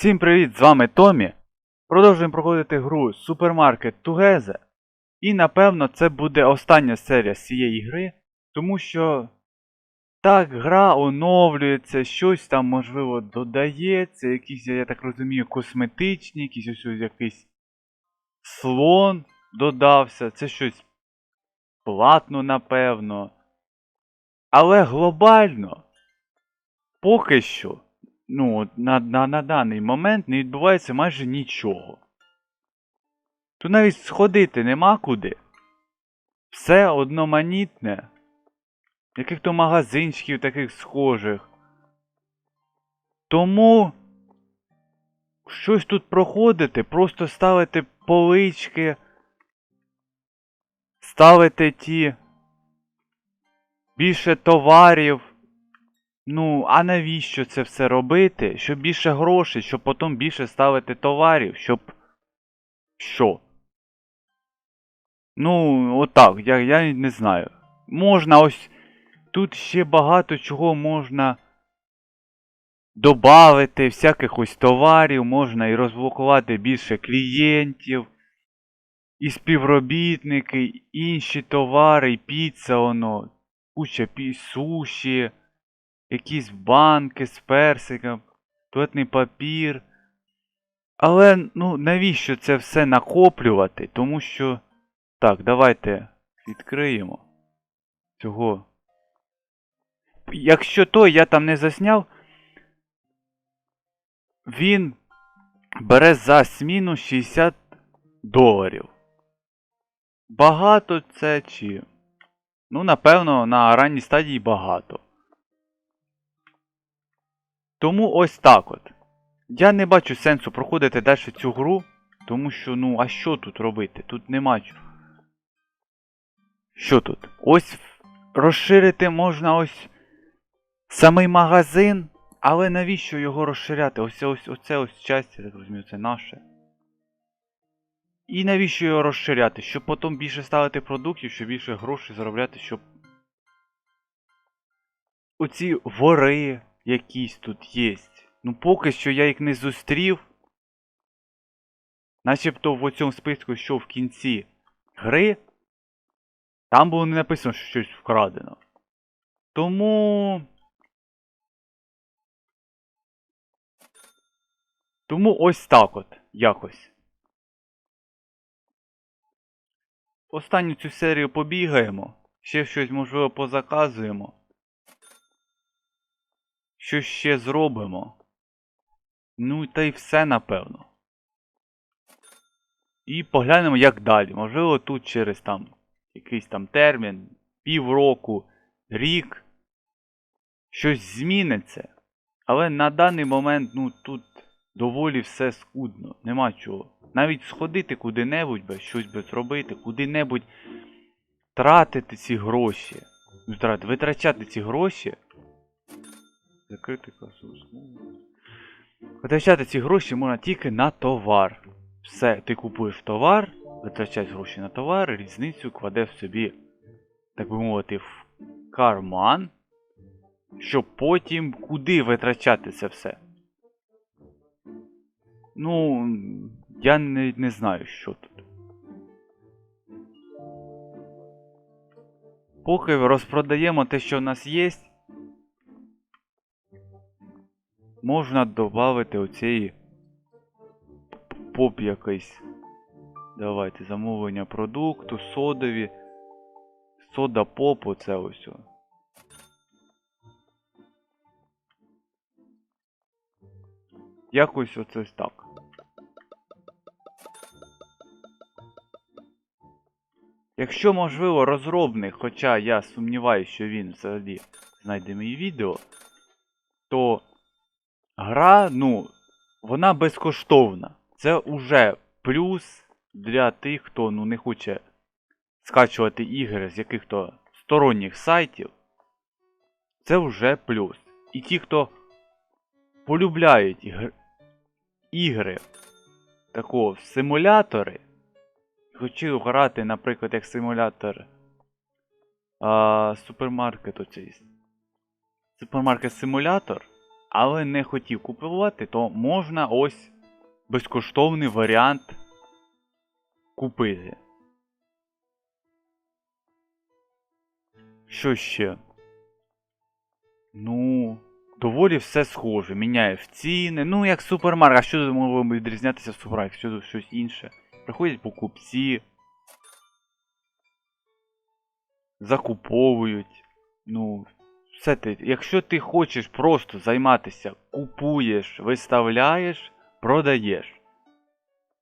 Всім привіт, з вами Томі. Продовжуємо проходити гру Supermarket Together. І напевно це буде остання серія з цієї гри, тому що так, гра оновлюється, щось там можливо додається, якісь, я так розумію, косметичні, якісь ось ось якийсь слон додався, це щось платно, напевно. Але глобально, поки що ну, на, на, на даний момент не відбувається майже нічого. Тут навіть сходити нема куди. Все одноманітне. Яких-то магазинчиків таких схожих. Тому щось тут проходити, просто ставити полички, ставити ті більше товарів. Ну, а навіщо це все робити? Щоб більше грошей, щоб потім більше ставити товарів, щоб. Що? Ну, отак, я, я не знаю. Можна ось. Тут ще багато чого можна добавити, всяких ось товарів, можна і розблокувати більше клієнтів, і співробітники, інші товари, і піца, воно, куча пі, суші якісь банки з персиком, туалетний папір. Але ну навіщо це все накоплювати? Тому що. Так, давайте відкриємо цього. Якщо той я там не засняв, він бере за зміну 60 доларів. Багато це чи. Ну, напевно, на ранній стадії багато. Тому ось так от. Я не бачу сенсу проходити далі цю гру, тому що, ну, а що тут робити? Тут нема. Що тут? Ось розширити можна ось самий магазин, але навіщо його розширяти? Ось ось оце ось часть, я так розумію, це наше. І навіщо його розширяти? Щоб потім більше ставити продуктів, щоб більше грошей заробляти, щоб. Оці вори якісь тут є. Ну поки що я їх не зустрів. Начебто в цьому списку, що в кінці гри, там було не написано, що щось вкрадено. Тому. Тому ось так от якось. Останню цю серію побігаємо. Ще щось можливо позаказуємо. Що ще зробимо? Ну та й все напевно. І поглянемо, як далі. Можливо, тут через там якийсь там термін, півроку, рік. Щось зміниться. Але на даний момент, ну тут доволі все скудно. Нема чого. Навіть сходити куди-небудь, без щось би зробити, куди-небудь тратити ці гроші. Витрачати ці гроші. Закрити касу. Витрачати ці гроші можна тільки на товар. Все, ти купуєш товар, витрачаєш гроші на товар, різницю кладеш собі, так би мовити, в карман, щоб потім куди витрачати це все. Ну, я не, не знаю, що тут. Поки розпродаємо те, що в нас є, можна додати оцієї поп якийсь. Давайте замовлення продукту, содові. Сода поп, оце ось. Якось оце так. Якщо можливо розробник, хоча я сумніваюся, що він взагалі знайде мої відео, то гра, ну, вона безкоштовна. Це уже плюс для тих, хто ну, не хоче скачувати ігри з яких-то сторонніх сайтів. Це вже плюс. І ті, хто полюбляють ігр... ігри такого симулятори, хотів грати, наприклад, як симулятор а, супермаркет оцей. Супермаркет симулятор. Але не хотів купувати, то можна ось безкоштовний варіант купити. Що ще? Ну, доволі все схоже. Міняє в ціни. Ну, як супермаркет. А що могло відрізнятися в супермаркет? Що щось інше? Приходять покупці. Закуповують. Ну, все ти. Якщо ти хочеш просто займатися, купуєш, виставляєш, продаєш.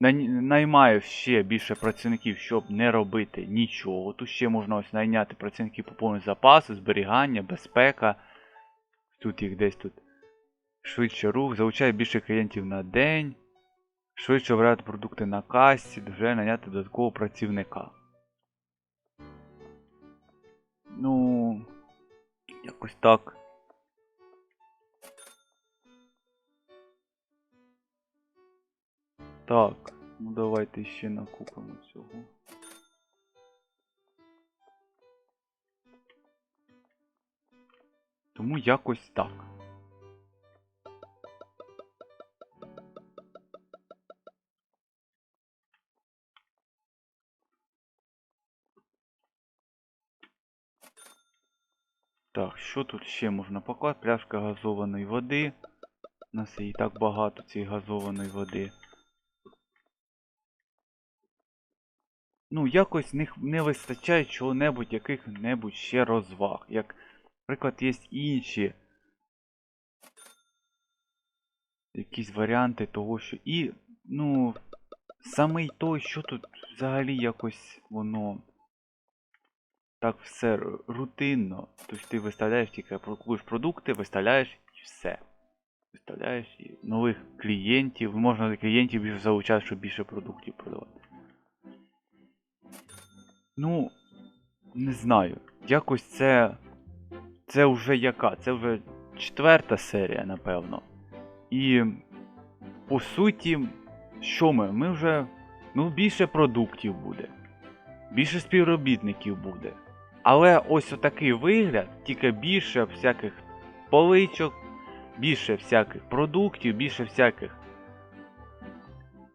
Най- Наймаєш ще більше працівників, щоб не робити нічого. Тут ще можна ось найняти працівників по повному запасу, зберігання, безпека. Тут їх десь тут. Швидше рух, залучає більше клієнтів на день. Швидше обирати продукти на касі, вже найняти додаткового працівника. Якось так. Так, ну давайте ще накупимо цього. Тому якось так. Так, що тут ще можна покласти? Пляшка газованої води. У нас і так багато цієї газованої води. Ну, якось не, не вистачає чого-небудь, яких-небудь ще розваг. Як, наприклад, є інші якісь варіанти того, що. І, ну, самий той, що тут взагалі якось воно. Так все рутинно. Тобто ти виставляєш тільки купуєш продукти, виставляєш і все. Виставляєш і нових клієнтів. Можна клієнтів більше залучати, щоб більше продуктів продавати. Ну, не знаю. Якось це. Це вже яка? Це вже четверта серія, напевно. І по суті, що ми? Ми вже. Ну, більше продуктів буде. Більше співробітників буде. Але ось отакий вигляд, тільки більше всяких поличок, більше всяких продуктів, більше всяких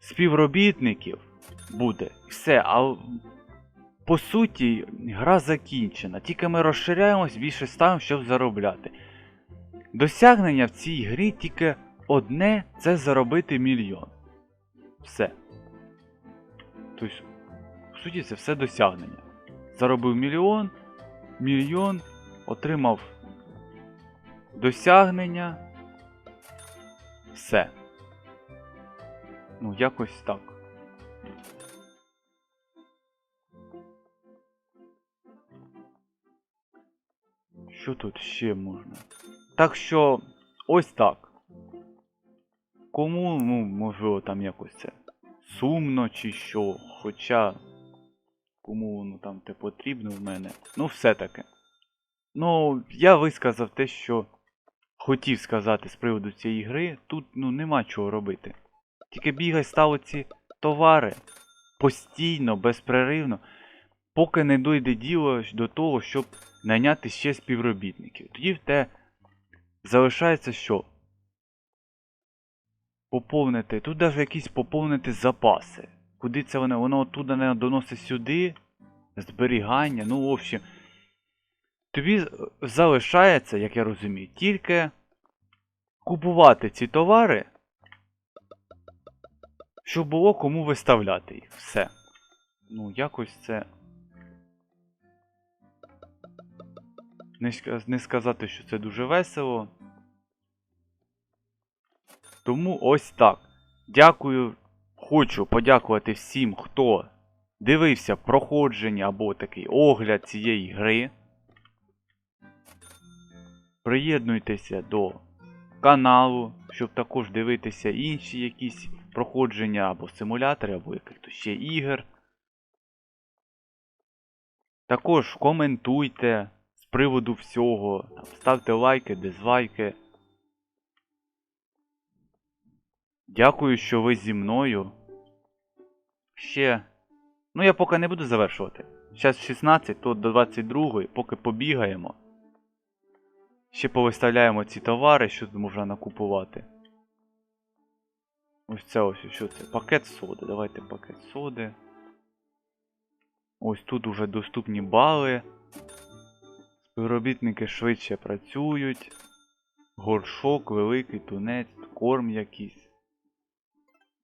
співробітників буде. Все, а по суті, гра закінчена. Тільки ми розширяємось, більше ставимо, щоб заробляти. Досягнення в цій грі тільки одне це заробити мільйон. Все. Тобто, по суті, це все досягнення. Заробив мільйон, мільйон, отримав досягнення. Все. Ну, якось так. Що тут ще можна? Так що, ось так. Кому, ну, можливо, там якось це сумно чи що, хоча кому воно там те потрібно в мене. Ну, все таки. Ну, я висказав те, що хотів сказати з приводу цієї гри. Тут ну нема чого робити. Тільки бігай, став ці товари постійно, безперервно, поки не дойде діло до того, щоб найняти ще співробітників. Тоді в те залишається що? Поповнити. Тут навіть якісь поповнити запаси. Куди це воно? Воно оттуда не доносить сюди. Зберігання, ну, в общем. Тобі залишається, як я розумію, тільки купувати ці товари, щоб було кому виставляти їх. Все. Ну, якось це. Не сказати, що це дуже весело. Тому ось так. Дякую. Хочу подякувати всім, хто дивився проходження або такий огляд цієї гри. Приєднуйтеся до каналу, щоб також дивитися інші якісь проходження або симулятори, або яких-то ще ігор. Також коментуйте з приводу всього. Ставте лайки, дизлайки. Дякую, що ви зі мною. Ще. Ну, я поки не буду завершувати. Зараз 16, то до 22, поки побігаємо. Ще повиставляємо ці товари, що тут можна накупувати. Ось це ось, що це? Пакет соди. Давайте пакет соди. Ось тут уже доступні бали. Співробітники швидше працюють. Горшок, великий тунець, корм якийсь.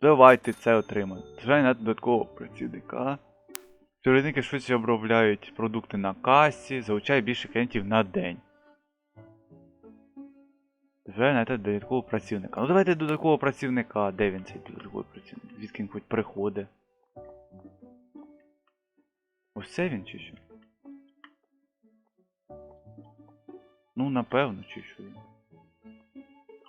Давайте це отримаємо. Звичайно, додаткового працівника. Співробітники швидше обробляють продукти на касі, залучають більше клієнтів на день. Звичайно, це додаткового працівника. Ну давайте додаткового працівника. Де він цей додатковий працівник? Звідки він хоч приходить? Ось це він чи що? Ну, напевно, чи що.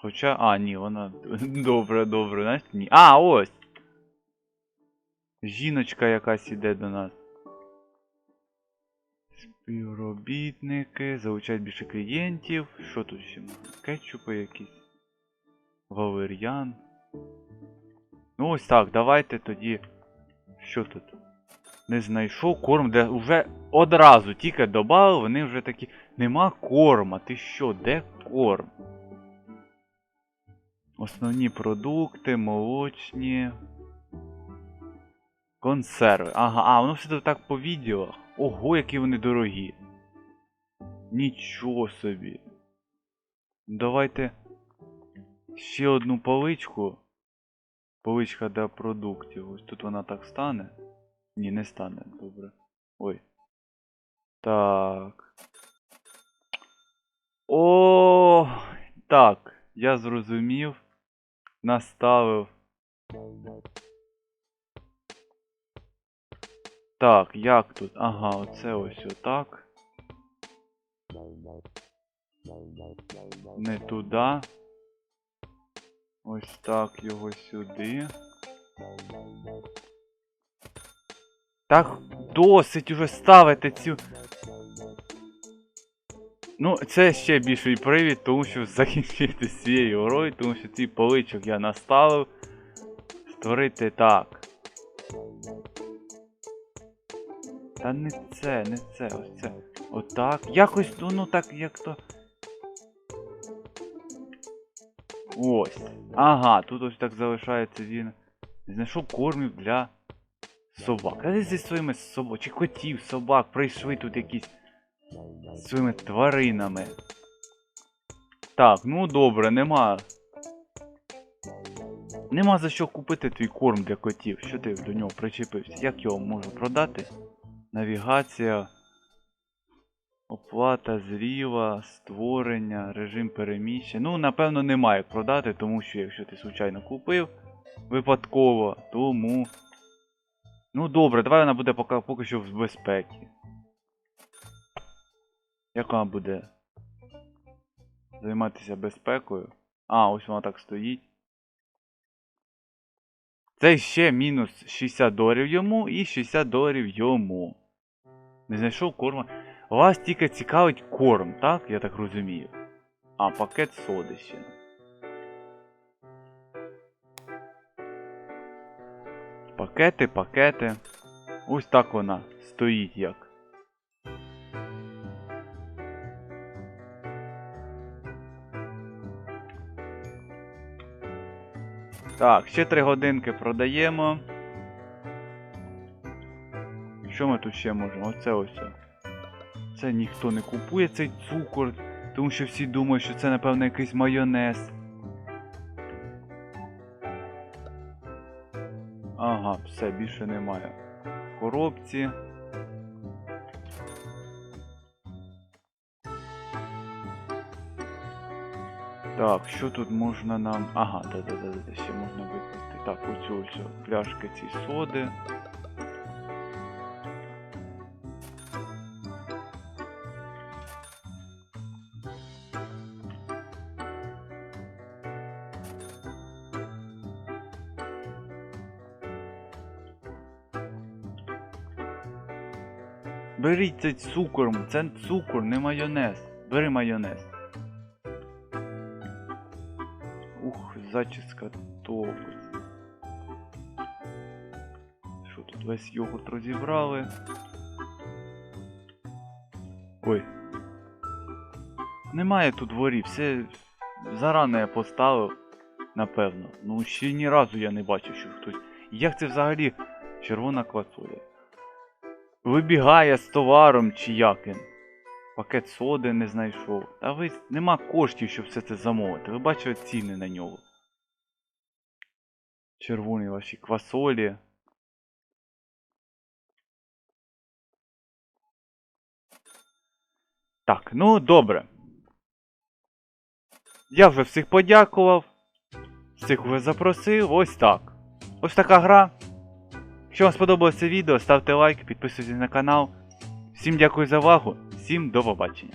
Хоча. А, ні, вона. Добре, добре, знаєш? Ні. А, ось! Жіночка якась іде до нас. Співробітники, залучають більше клієнтів. Що тут ще? Кетчупи якісь. Валер'ян. Ну ось так, давайте тоді. Що тут? Не знайшов корм, де вже одразу тільки додали, вони вже такі. Нема корма. Ти що, де корм? Основні продукти, молочні. Консерви. Ага, а, воно все так по відео. Ого, які вони дорогі. Нічого собі. Давайте ще одну поличку. Поличка для продуктів. Ось тут вона так стане. Ні, не стане, добре. Ой. Так. О, так, я зрозумів. Наставив. Так, як тут? Ага, оце ось отак. Не туди. Ось так його сюди. Так досить уже ставити цю. Ну, це ще більший привід, тому що закінчити з цією грою, тому що цей поличок я наставив. Створити так. Та не це, не це, ось це. Отак. Якось, ну, так, як то. Ось. Ага, тут ось так залишається він. Знайшов кормів для собак. А де зі своїми собак? Чи котів, собак прийшли тут якісь своїми тваринами. Так, ну добре, нема. Нема за що купити твій корм для котів. Що ти до нього причепився? Як його можу продати? Навігація. Оплата зріва, створення, режим переміщення. Ну, напевно, немає як продати, тому що якщо ти случайно купив випадково, тому. Ну добре, давай вона буде поки, поки що в безпеці. Як вона буде займатися безпекою? А, ось вона так стоїть. Це ще мінус 60 доларів йому і 60 доларів йому. Не знайшов корма. Вас тільки цікавить корм, так? Я так розумію. А, пакет соди ще. Пакети, пакети. Ось так вона стоїть як. Так, ще 3 годинки продаємо. Що ми тут ще можемо? Оце ось. Це ніхто не купує цей цукор, тому що всі думають, що це, напевно, якийсь майонез. Ага, все, більше немає. Коробці. Так, що тут можна нам. Ага, да-да-да, ще можна випасти. Так, оцю ось пляшки ці соди. Беріть цей цукор, це цукор, не майонез. Бери майонез. Ух, зачіска топить. Що тут весь йогурт розібрали? Ой. немає тут ворів, все зарано я поставив, напевно. Ну ще ні разу я не бачив, що хтось. Як це взагалі червона квасоля? Вибігає з товаром чи як? Пакет соди не знайшов. Та ви нема коштів, щоб все це замовити. Ви бачили ціни на нього. Червоні ваші квасолі. Так, ну добре. Я вже всіх подякував. Всіх вже запросив. Ось так. Ось така гра. Якщо вам сподобалося відео, ставте лайк, підписуйтесь на канал. Всім дякую за увагу, всім до побачення.